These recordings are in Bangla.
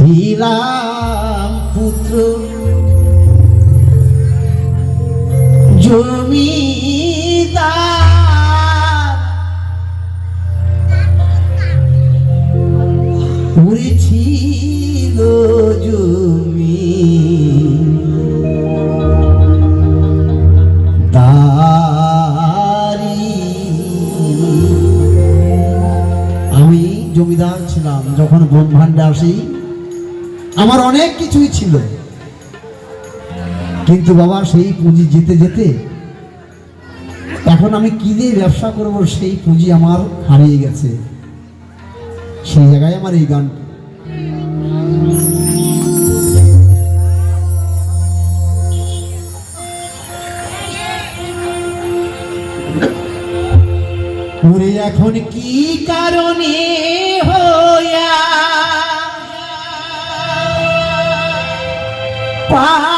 ছিলাম পুত্র জমিদার উড়েছিল জমি। আমি জমিদার ছিলাম যখন বন ভান্ডে আসি আমার অনেক কিছুই ছিল। কিন্তু বাবা, সেই পুঁজি যেতে যেতে এখন আমি কি দিয়ে ব্যবসা করব, সেই পুঁজি আমার হারিয়ে গেছে। সেই জায়গায় আমার এই গান। এখন কি কারণে হইয়া Bye.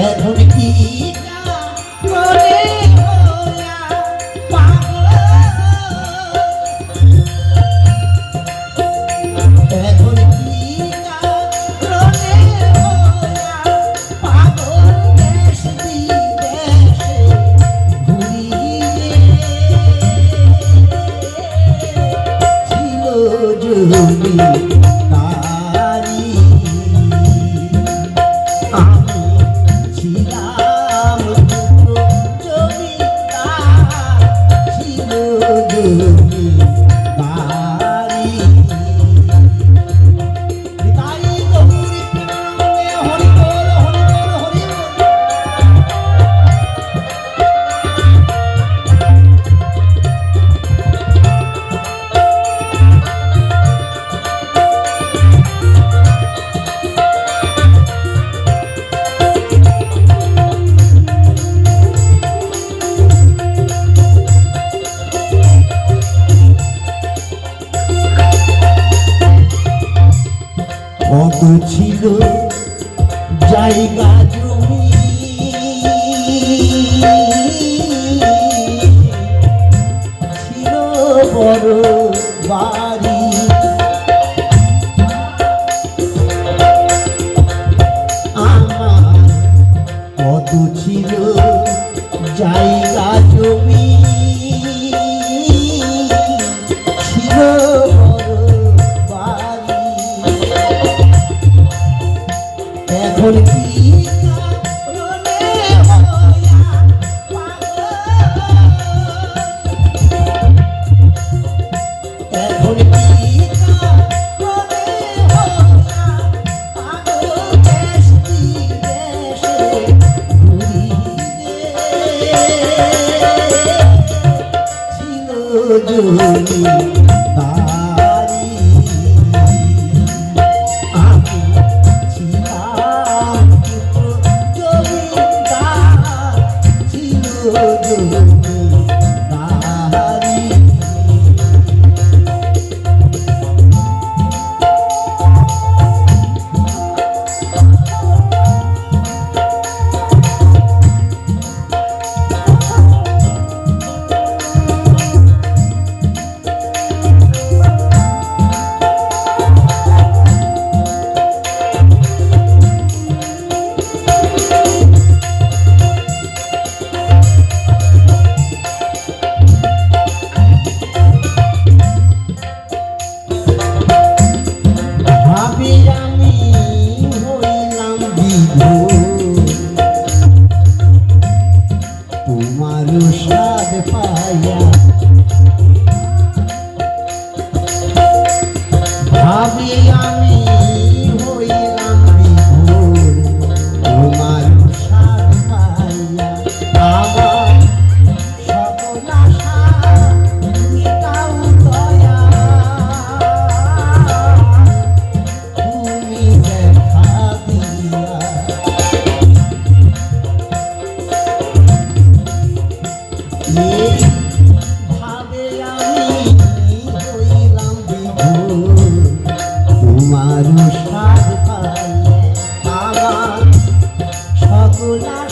এখন কি জমি কত ছিল জায়গা জমি। ছিল এখন কি ছিল পাইয়া ভাবিয়া i la la